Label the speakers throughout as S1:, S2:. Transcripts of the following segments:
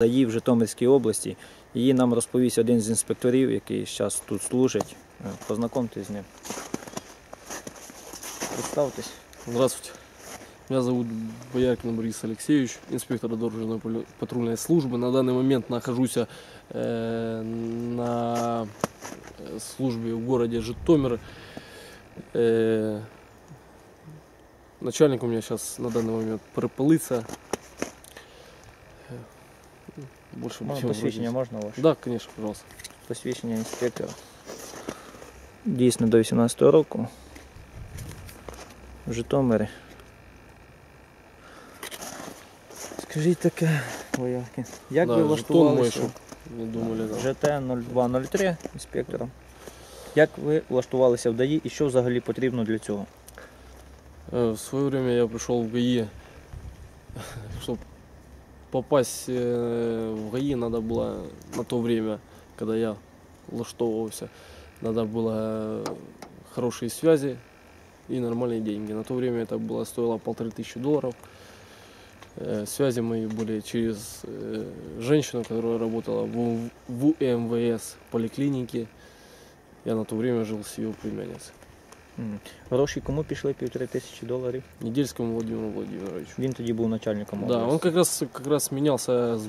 S1: ДАІ в Житомирській області. Її нам розповість один з інспекторів, який зараз тут служить. Е, Познайомтесь з ним. Представтесь.
S2: Здравствуйте. Меня зовут Бояркин Борис Алексеевич, инспектор дорожной полю- патрульной службы. На данный момент нахожусь э, на э, службе в городе Житомир. Э, начальник у меня сейчас на данный момент припылится. Э, Больше
S1: Ну,
S2: ничего
S1: посвідчення
S2: вроде-
S1: можна ваше?
S2: Да, конечно, пожалуйста.
S1: Посвідчення інспектора. Дійсно до 18 року. В Житомирі. Скажіть таке, вояки. Як
S2: да,
S1: ви
S2: жетон мой,
S1: влаштувалися
S2: чтоб не думали. Да.
S1: ЖТ 0203 інспектором? Як ви влаштувалися в ДАІ і що взагалі потрібно для цього?
S2: Э, В свое время я пришел в ГАИ, чтобы попасть э, в ГАИ надо было на то время, когда я влаштовывался, надо было хорошие связи и нормальные деньги. На то время это было стоило полторы тысячи долларов. Э, Связи мои были через э, женщину, которая работала в, в МВС поликлинике. Я на то время жил с ее племянницей.
S1: Гроші кому пішли півтори тисячі доларів?
S2: Недельскому Владимиру Владимировичу.
S1: Він тоді був начальником
S2: Да,
S1: області.
S2: он как раз, как раз менялся с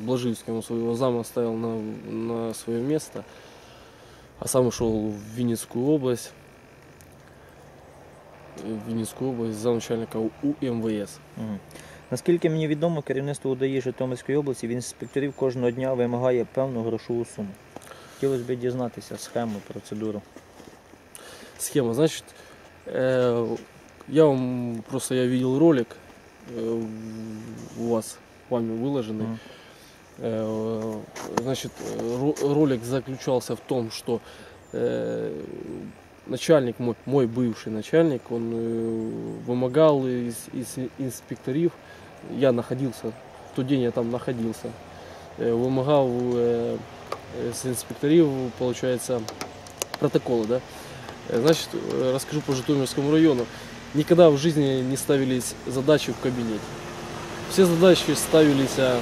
S2: он своего зама ставил на, на свое место, а сам ушел в Винницкую область, в Винницкую область замначальника УМВС.
S1: Мгм. Наскільки мені відомо, керівництво УДАІ Житомирської області від інспекторів кожного дня вимагає певну грошову суму. Хотілося б дізнатися схему, процедуру.
S2: Схема, значит, э, я вам просто я видел ролик э, у вас вами выложенный. Э, Значит, э, ро- ролик заключался в том, что э, начальник, мой, мой бывший начальник, он э, вымогал из, из инспекторов, я находился, в тот день я там находился, э, вымогал э, э, с инспекторов, получается, протоколы, да. Э, Значит, э, расскажу по Житомирскому району. Никогда в жизни не ставились задачи в кабинете. Все задачи ставились а,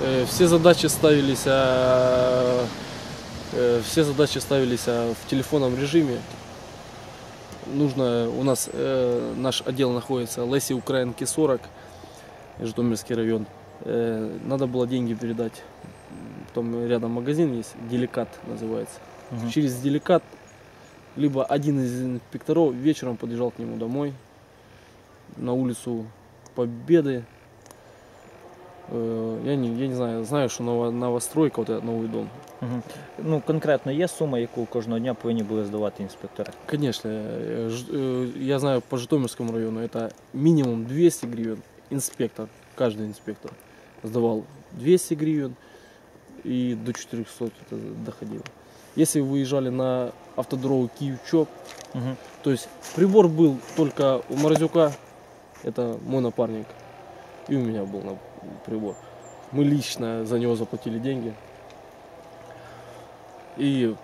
S2: Э, Все задачи ставились, а, все задачи ставились а, в телефонном режиме. Нужно, у нас э, наш отдел находится Леси Украинки 40, Житомирский район. Э, надо было деньги передать. Там рядом магазин есть, Деликат называется
S1: Мгм.
S2: Через Деликат либо один из инспекторов вечером подъезжал к нему домой на улицу Победы. Э, Я не, я не знаю, знаю, что ново- новостройка, вот этот новый дом.
S1: Мгм. Ну, конкретно є сума, яку кожного дня повинні були здавати інспектори?
S2: Конечно, э, ж- э, я знаю по Житомирскому району это минимум 200 гривен. Инспектор, каждый инспектор сдавал 200 гривен и до 400 это доходило. Если вы выезжали на автодорогу Киев-Чоп,
S1: Мгм.
S2: То есть прибор был только у Морозюка, это мой напарник, и у меня был прибор. Мы лично за него заплатили деньги и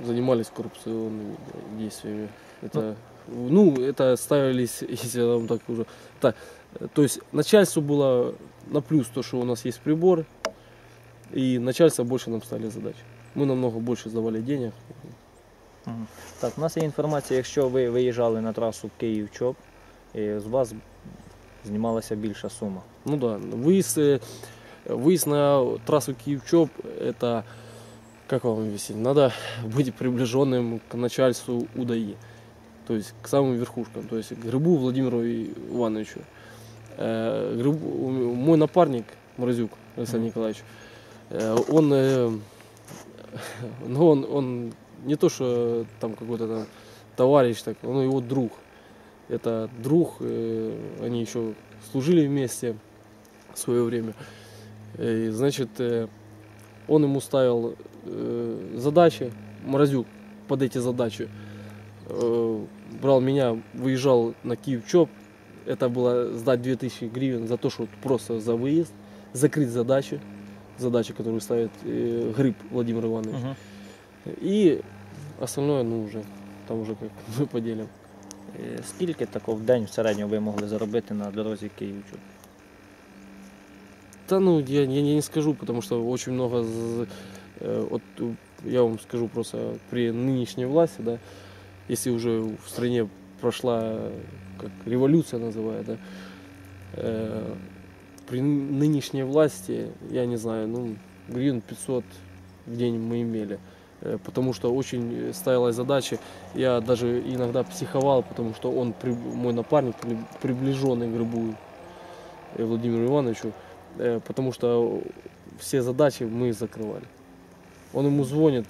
S2: занимались коррупционными действиями. Это, ну, это ставились, если я вам так уже, так, то есть начальству было на плюс то, что у нас есть прибор, и начальство больше нам ставили задач Мы намного больше сдавали денег,
S1: Мгм. Так, у нас є інформація, якщо ви виїжджали на трасу Київ-Чоп, і з вас знімалася більша сума.
S2: Ну да, выезд, э, выезд на трассу Киев-Чоп, это, как вам объяснить, надо быть приближенным к начальству УДАИ, то есть к самым верхушкам, то есть к Грибу Владимиру Ивановичу. Э, Грибу- у- мой напарник Морозюк Александр
S1: Мгм.
S2: Николаевич, э, он, э, ну он, он не то, что там какой-то там товарищ, так, он его друг. Это друг, э, они еще служили вместе в свое время. Э, И, значит, э, он ему ставил э, задачи, Морозюк под эти задачи э, брал меня, выезжал на Киев-Чоп, это было сдать 2000 гривен за то, что просто за выезд, закрыть задачи, задачи, которые ставит э, Гриб Владимир Иванович.
S1: Мгм.
S2: И остальное, ну, уже, там уже как мы поделим.
S1: Е, Скільки тако в день в середньому ви могли заробити на дорозі Київ-Чоп?
S2: Да ну, я, я не скажу, потому что очень много... з- э, Вот э, я вам скажу просто при нынешней власти, да, если уже в стране прошла, э, как революция называют, да, э, при ны- нынешней власти, я не знаю, ну, гривен 500 в день мы имели. Э, Потому что очень э, ставилась задача, я даже иногда психовал, потому что он, мой напарник, при- приближенный к Грибу э, Владимиру Ивановичу, потому что все задачи мы закрывали. Он ему звонит,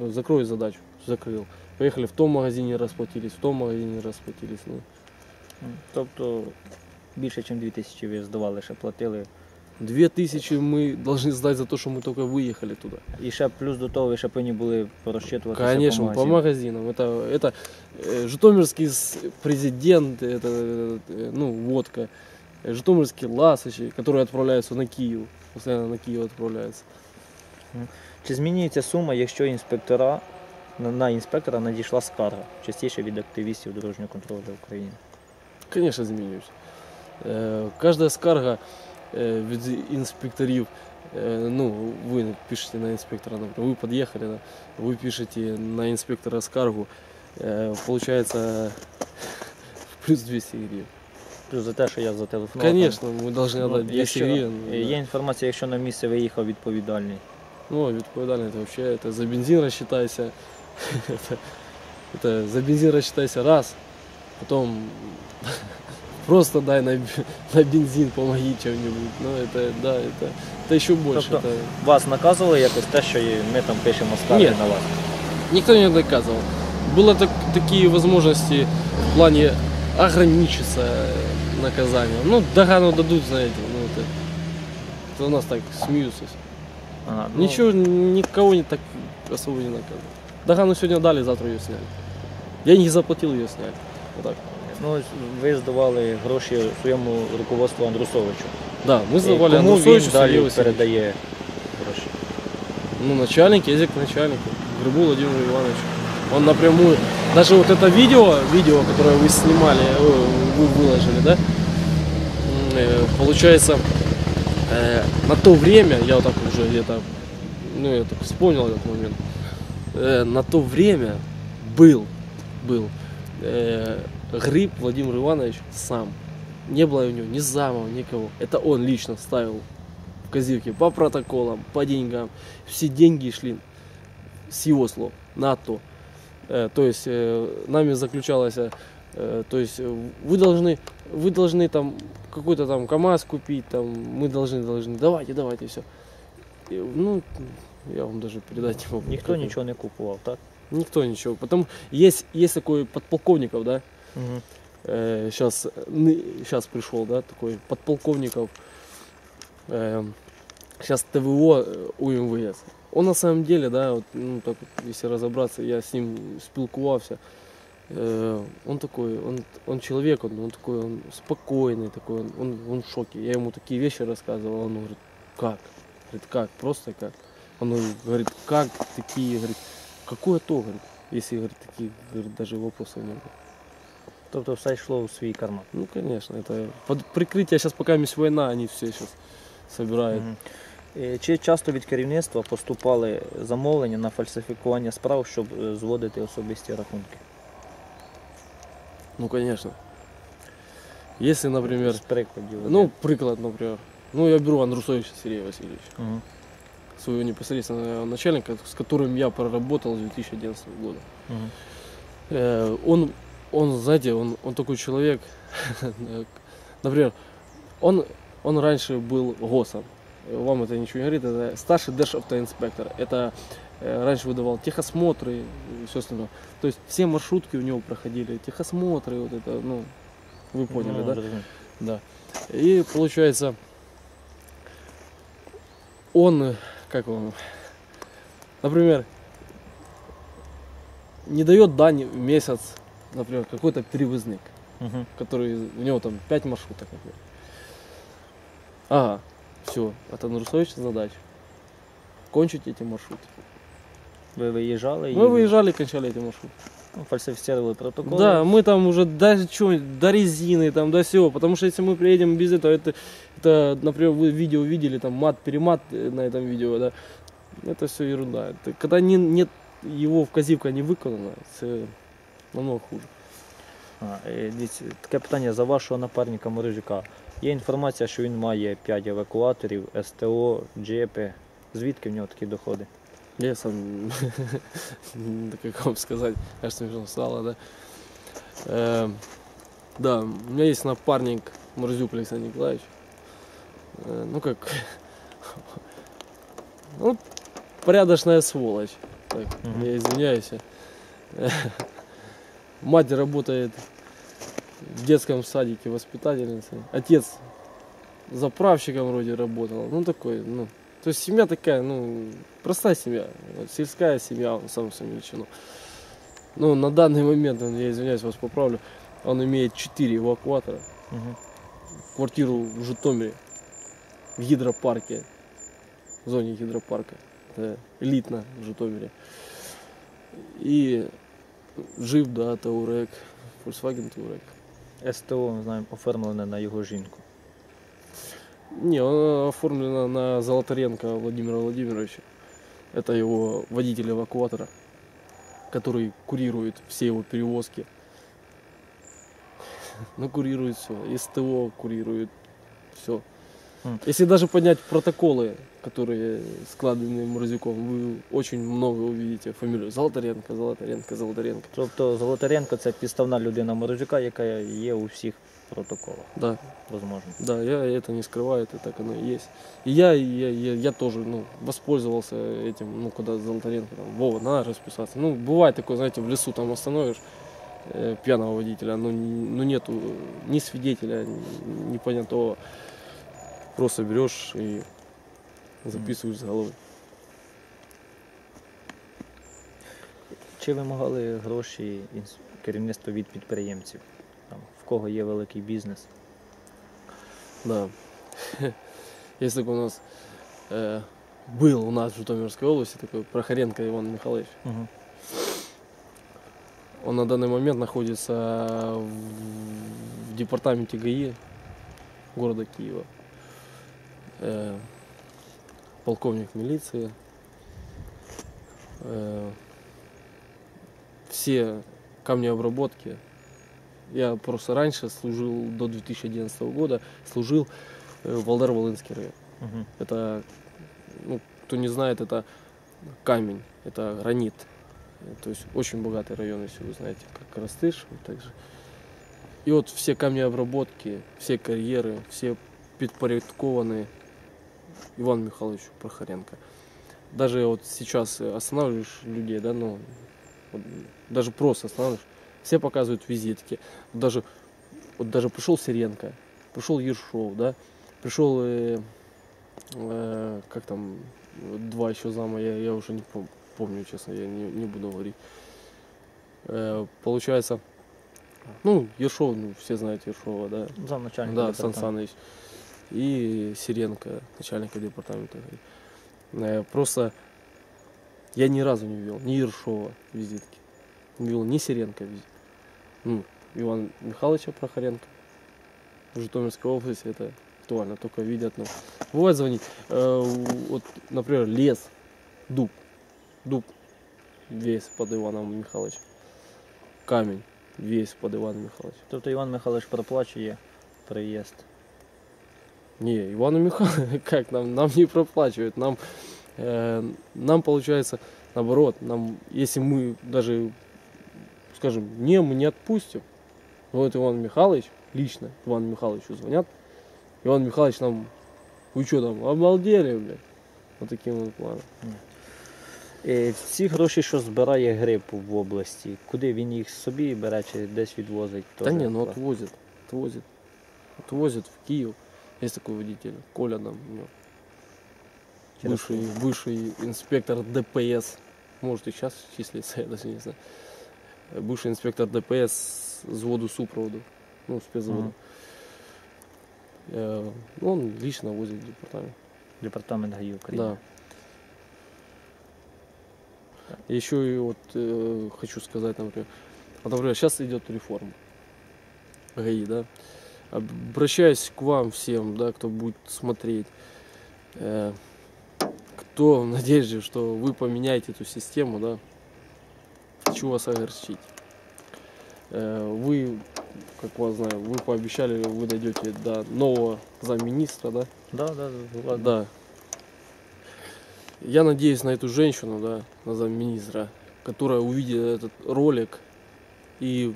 S2: закрой задачу, закрыл. Поехали в том магазине расплатились, в том магазине расплатились. Ну,
S1: Тобто більше, ніж 2000 ви здавали, ще платили.
S2: две тысячи мы должны сдать за то, что мы только выехали туда.
S1: І ще плюс до того ви ще повинні були порозчитуватися
S2: Конечно,
S1: по
S2: по
S1: магазинам.
S2: магазинам. Это, это э, Житомирский с- президент, это э, ну, водка. Э, Житомирские ласочи, которые отправляются на Киев. Постоянно на Киев отправляются.
S1: Чи змінюється сума, якщо інспектора на, на інспектора надійшла скарга частіше від активістів дорожнього контролю України?
S2: Конечно, змінююсь. Е, Кожна скарга е, від інспекторів, е, ну, ви пишете на інспектора, наприклад, ви під'їхали, да, ви пишете на інспектора скаргу, е, получается плюс 200 гривен.
S1: Плюс за те, що я зателефонував.
S2: Конечно, мы должны
S1: Ну,
S2: отдать 200
S1: якщо,
S2: гривен.
S1: е,
S2: да.
S1: Є інформація, якщо на місце виїхав відповідальний.
S2: Ну, відповідальний это вообще, это за бензин рассчитайся. это, это за бензин рассчитайся раз, потом просто дай на, на бензин, помоги чем-нибудь. Ну, это, да, это, это еще больше.
S1: Тобто-
S2: это-
S1: Вас наказували якось те, що ми там пишемо скарги
S2: Ні.
S1: на вас?
S2: Никто не доказывал. Было так, такие возможности в плане ограничиться наказанием. Ну, догану дадут, знаете, ну, это, это у нас так смеются.
S1: Ага, ну,
S2: Ничего, никого не так особо не наказывают. Догану сегодня дали, завтра ее сняли. Я не заплатил, ее сняли. Вот так.
S1: Ну, ось ви здавали гроші своєму руководству Андрусовичу.
S2: Да, мы
S1: І
S2: сдавали
S1: Кому
S2: Андрусовичу,
S1: він
S2: Сергею
S1: далі
S2: Васильевичу.
S1: передає гроші?
S2: Ну, начальник, ездит к начальнику, Грибу Владимиру Ивановичу. Он напрямую, даже вот это видео, видео, которое вы снимали, э, вы выложили, да, М, э, получается, э, на то время, я вот так уже где-то, ну, я так вспомнил этот момент, Э, на то время был, был э, Гриб Владимир Иванович сам. Не было у него ни замов, никого. Это он лично ставил в Козырке по протоколам, по деньгам. Все деньги шли с его слов на то. Э, то есть э, нами заключалось, э, то есть э, вы должны, вы должны там какой-то там КАМАЗ купить, там мы должны, должны, давайте, давайте, все. ну, я вам даже передать не могу. Какой-
S1: нічого не купував, так?
S2: Никто ничего. Потом есть, есть такой подполковников, да,
S1: Угу.
S2: сейчас, сейчас пришел, да, такой подполковников, сейчас ТВО э, УМВС. Он на самом деле, да, вот, ну, так вот, если разобраться, я с ним спілкувався. Э, он такой, он, он человек, он, он такой, он спокойный, такой, он, он, он в шоке. Я ему такие вещи рассказывал, он говорит, как? Говорит, как? Просто как? Он говорит, как такие, говорит, какое то, говорит, если, говорит, такие, говорит, даже вопросов не было.
S1: Тобто все йшло у свій карман.
S2: Ну, конечно, это под прикрытие, сейчас пока есть война, они все сейчас собирают.
S1: Мгм. Е, Чи часто від керівництва поступали замовлення на фальсифікування справ, щоб е, зводити особисті рахунки?
S2: Ну, конечно. Если, например,
S1: З прикладів.
S2: ну, приклад, например, ну, я беру Андрусовича Сергея Васильевича,
S1: Мгм.
S2: своего непосредственного начальника, с которым я проработал с 2011 года.
S1: Мгм.
S2: Э, он, он, знаете, он, он такой человек, например, он, он раньше был ГОСом. Вам это ничего не говорит, это старший державтоинспектор. Это э, раньше выдавал техосмотры и все остальное. То есть все маршрутки у него проходили, техосмотры, вот это, ну, вы поняли,
S1: Ну,
S2: да?
S1: зрозумів.
S2: Да. И получается, он, как он, например, не дает дань в месяц, например, какой-то перевозник,
S1: Мгм.
S2: который, у него там 5 маршруток, например. Ага, все, это Нурсович задача. Кончить эти маршруты.
S1: Ви виїжджали і
S2: Мы выезжали, кончали эти маршруты.
S1: ну, фальсифіцировали протокол.
S2: Да, мы там уже даже что, до резины, там, до всего. Потому что если мы приедем без этого, это, Это, например, вы видео видели, там мат-перемат э, на этом видео, да. Это все ерунда. Это, когда не, нет его вказівка не виконана, це намного хуже.
S1: А, е, дивіться, таке питання за вашого напарника Морожука. Є інформація, що він має 5 евакуаторів, СТО, джепи. Звідки в нього такі доходи?
S2: Я сам, да как вам сказать, аж смешно стало, да. Э, да, у меня есть напарник Морзюк Александр Николаевич. Э, ну как, ну, порядочная сволочь. Так,
S1: Мгм.
S2: я извиняюсь. Мать работает в детском садике воспитательницей. Отец заправщиком вроде работал. Ну такой, ну. То есть семья такая, ну, простая семья. Вот сельская семья, он сам сам величину. Ну, на данный момент, я извиняюсь, вас поправлю, он имеет 4 эвакуатора,
S1: Угу.
S2: квартиру в Житомире, в гидропарке, в зоне гидропарка. Это элитно в Житомире. И жив, да, Таурек, Volkswagen Таурек.
S1: СТО, ми знаємо, оформлене на його жінку.
S2: Не, она оформлена на Золотаренко Владимира Владимировича. Это его водитель эвакуатора, который курирует все его перевозки. Ну, курирует все. СТО курирует все.
S1: М.
S2: Если даже поднять протоколы, которые складываны Морозюком, вы очень много увидите фамилию Золотаренко, Золотаренко, Золотаренко.
S1: Тобто Золотаренко це підставна людина Морожука, яка є у всіх протоколах.
S2: Да,
S1: Возможно.
S2: Да, я это не скрываю, это так оно и есть. И я, и я, я, я тоже ну, воспользовался этим, ну, когда Золотаренко, там, Вова, надо расписаться. Ну, бывает такое, знаете, в лесу там остановишь э, пьяного водителя, ну, н- ну нету ни свидетеля, ни, ни понятого. Просто берешь и записываешь с головы.
S1: Чи вимагали гроші інс- керівництво від підприємців? Там, в кого є великий бізнес?
S2: Да. Есть такой у нас, э, был у нас в Житомирской области такой Прохоренко Иван Михайлович.
S1: Угу.
S2: Он на данный момент находится в, в департаменте ГАИ города Киева. Э, полковник милиции. Э, все камнеобработки. Я просто раньше служил, до 2011 года, служил э, в Алдар-Волынский район.
S1: Угу.
S2: Это, ну, кто не знает, это камень, это гранит. То есть очень богатый район, если вы знаете, как Растыш, вот так же. И вот все камнеобработки, все карьеры, все подпорядкованные Ивану Михайловичу Прохоренко. Даже вот сейчас э, останавливаешь людей, да, ну, вот даже просто останавливаешь, все показывают визитки. Даже, вот даже пришел Сиренко, пришел Ершов, да, пришел, э, э, как там, два еще зама, я, я уже не пом- помню, честно, я не, не буду говорить. Э, получается, ну, Ершов, ну, все знают Ершова, да,
S1: Замначальник.
S2: да, Сан Саныч И Сиренко, начальника департамента. Э, Просто я ни разу не ввел ни Ершова визитки, не ввел ни Сиренко визитки. Ну, Ивана Михайловича Прохоренко в Житомирской области это актуально, только видят. Ну. Бывает звонить. Э, вот, например, лес, дуб. Дуб весь под Иваном Михайловичем. Камень весь под Иваном Михайловичем.
S1: Тобто Іван Михайлович проплачує приїзд.
S2: Не, Ивану Михайловичу, как нам, нам не проплачивают, нам, э, нам получается наоборот, нам, если мы даже, скажем, не, мы не отпустим, но вот Иван Михайлович, лично Ивану Михайловичу звонят, Иван Михайлович нам, вы что там, обалдели, блядь, вот таким вот планом.
S1: Е, Ці гроші, що збирає грип в області, куди він їх собі бере чи десь відвозить?
S2: Да
S1: теж
S2: не, ну
S1: клас.
S2: отвозит, отвозит, отвозит в Киев, есть такой водитель, Коля там, у него.
S1: Через
S2: Бывший, бывший инспектор ДПС, может и сейчас числится, я даже не знаю. Бывший инспектор ДПС взводу супроводу, ну, спецзводу.
S1: Мгм.
S2: Э, ну, он лично возит департамент.
S1: Департамент ГАІ України.
S2: Да. Еще и вот э, хочу сказать, например, вот, например, сейчас идет реформа ГАИ, да. Обращаюсь к вам всем, да, кто будет смотреть. Э, кто в надежде, что вы поменяете эту систему, да, хочу вас огорчить. Э, Вы, как вас знаю, вы пообещали, вы дойдете до нового замминистра, да?
S1: Да, да, да, ладно.
S2: Да. Я надеюсь на эту женщину, да, на замминистра, которая увидит этот ролик и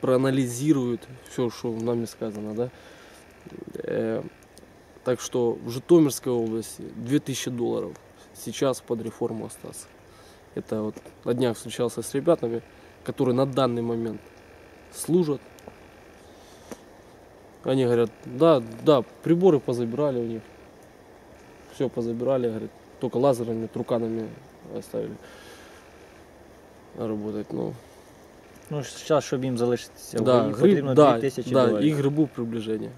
S2: проанализирует все, что нами сказано, да. Э, так что в Житомирской области 2000 долларов сейчас под реформу остаться. Это вот на днях встречался с ребятами, которые на данный момент служат. Они говорят, да, да, приборы позабирали у них. Все позабирали, говорят, только лазерными труканами оставили работать. Ну,
S1: Ну, зараз, щоб їм залишитися, в
S2: да,
S1: ГАІ,
S2: гриб,
S1: потрібно
S2: да,
S1: 2000
S2: да,
S1: доларів.
S2: и грибу приближение.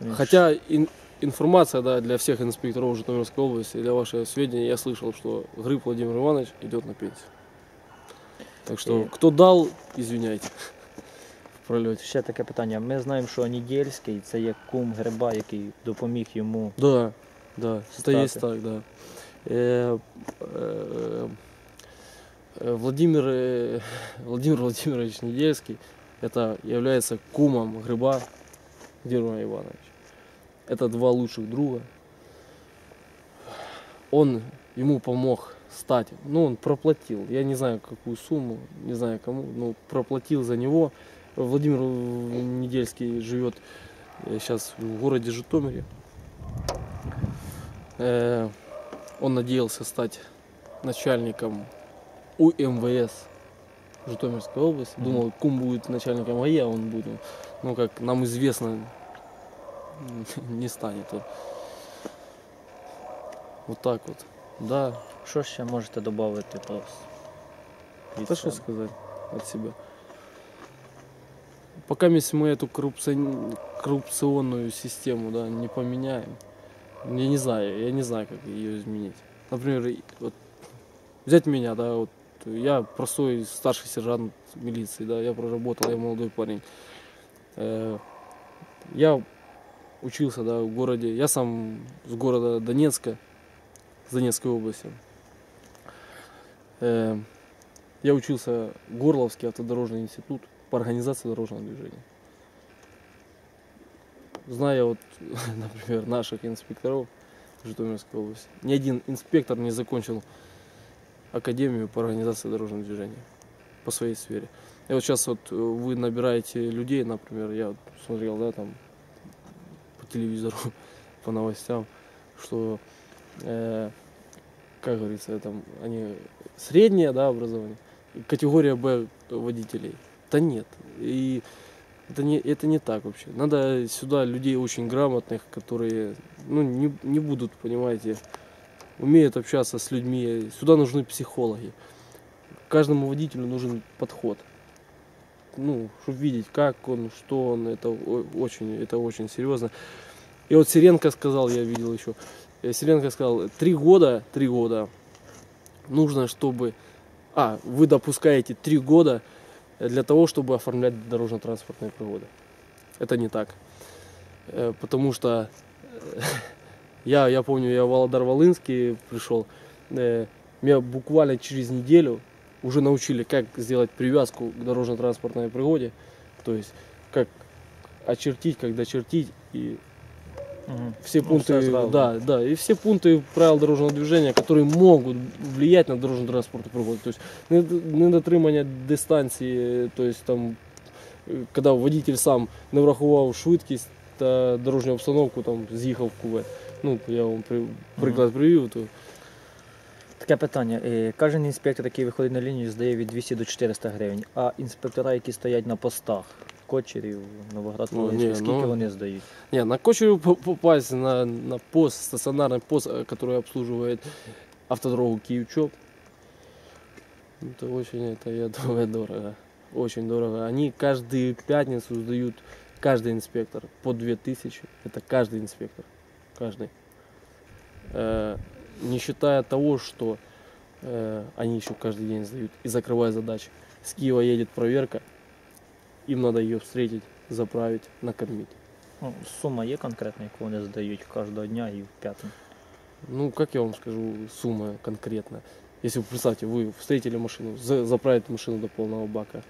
S1: Ну,
S2: Хотя ин- информация да, для всех инспекторов Житомирской области, для вашего сведения, я слышал, что Гриб Владимир Иванович идет на пенсию. Так что,
S1: И-
S2: кто дал, извиняйте. В пролете.
S1: Ще таке питання. Ми знаємо, що Нідєльський це є кум гриба, який допоміг йому.
S2: Да, да, это
S1: Статы.
S2: есть так, да. Э, э, э, Владимир, э, Владимир Владимирович Недельский, это является кумом Гриба Германа Ивановича. Это два лучших друга. Он ему помог стать, ну он проплатил, я не знаю какую сумму, не знаю кому, но проплатил за него. Владимир Недельский живет сейчас в городе Житомире. Э, Он надеялся стать начальником УМВС Житомирской области.
S1: Мгм.
S2: Думал, кум будет начальником а он будет, ну как нам известно, не станет. Вот так вот. Да,
S1: Що ще можете додати про від
S2: Да что
S1: себе?
S2: сказать от себя. Пока если мы эту коррупцион- коррупционную систему да, не поменяем, я не знаю, я не знаю, как ее изменить. Например, вот взять меня, да, вот я простой старший сержант милиции, да, я проработал, я молодой парень. Э, Я учился, да, в городе, я сам с города Донецка, с Донецкой области. Э, я учился в Горловский автодорожный институт по организации дорожного движения. Зная вот, например, наших инспекторов в Житомирской области, ни один инспектор не закончил академию по организации дорожного движения по своей сфере. И вот сейчас вот э, вы набираете людей, например, я смотрел, да, там по телевизору, по новостям, что, э, как говорится, там они среднее, да, образование, категория Б водителей. Да нет. И это не, это не так вообще. Надо сюда людей очень грамотных, которые ну, не, не будут, понимаете, умеют общаться с людьми. Сюда нужны психологи. Каждому водителю нужен подход. Ну, чтобы видеть, как он, что он, это очень, это очень серьезно. И вот Сиренко сказал, я видел еще, э, Сиренко сказал, три года, три года нужно, чтобы... А, вы допускаете три года для того, чтобы оформлять дорожно-транспортные пригоды. Это не так. Э, Потому что я, я помню, я в Володар-Волынский пришел, э, меня буквально через неделю уже научили, как сделать привязку к дорожно-транспортной пригоде. То есть, как очертить, как дочертить и
S1: Мгм.
S2: все
S1: Ну,
S2: пункты,
S1: всё сразу.
S2: да, да, и все пункты правил дорожного движения, которые могут влиять на дорожно-транспортну пригоду. То есть нед- недотримання дистанції, то есть там, е, коли водитель сам не врахував швидкість та дорожню обстановку, там з'їхав в кувет. Ну, я вам при, приклад привів, то
S1: Таке питання. Е, Кожен інспектор, який виходить на лінію, здає від 200 до 400 гривень. А інспектора, які стоять на постах, Кочерів, Новоград,
S2: Ну,
S1: Волинський,
S2: ні,
S1: скільки
S2: ну,
S1: вони здають?
S2: Не, на Кочерю по- попасть на, на пост, стационарный пост, э, который обслуживает автодорогу Киев-Чоп, это очень, это, я думаю, дорого. Очень дорого. Они каждую пятницу сдают, каждый инспектор, по 2000. Это каждый инспектор. Каждый. Э, не считая того, что э, они еще каждый день сдают и закрывают задачи. С Киева едет проверка, им надо ее встретить заправить, накормить.
S1: Ну, сума є конкретна, яку вони здають кожного дня і в п'ятому.
S2: Ну, как я вам скажу, сумма конкретно. Если вы, представьте, вы встретили машину, за- заправить машину до полного бака,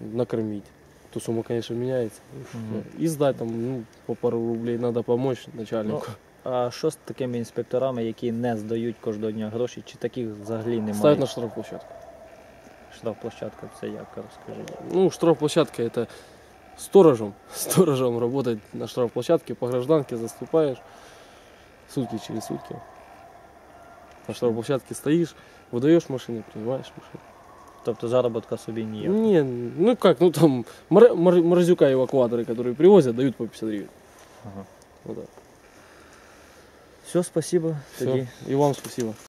S2: накормить, то сумма, конечно, меняется.
S1: Мгм.
S2: И сдать там, ну, по пару рублей надо помочь начальнику.
S1: А що з такими інспекторами, які не здають кожного дня гроші, чи таких взагалі немає?
S2: Ставить на штрафплощадку.
S1: Штрафплощадка це як, розкажіть.
S2: Ну, штрафплощадка это сторожем. Сторожем работать на штрафплощадке, по гражданке заступаешь сутки через сутки. На штрафплощадке стоишь, выдаешь машину, принимаешь машину.
S1: Тобто заробітка собі ніяк.
S2: Не, ну как, ну там мор- мор- морозюка эвакуаторы, которые привозят, дают по 50 гривен.
S1: Ага.
S2: Вот так.
S1: Все, спасибо.
S2: Всё.
S1: Тоді
S2: И вам спасибо.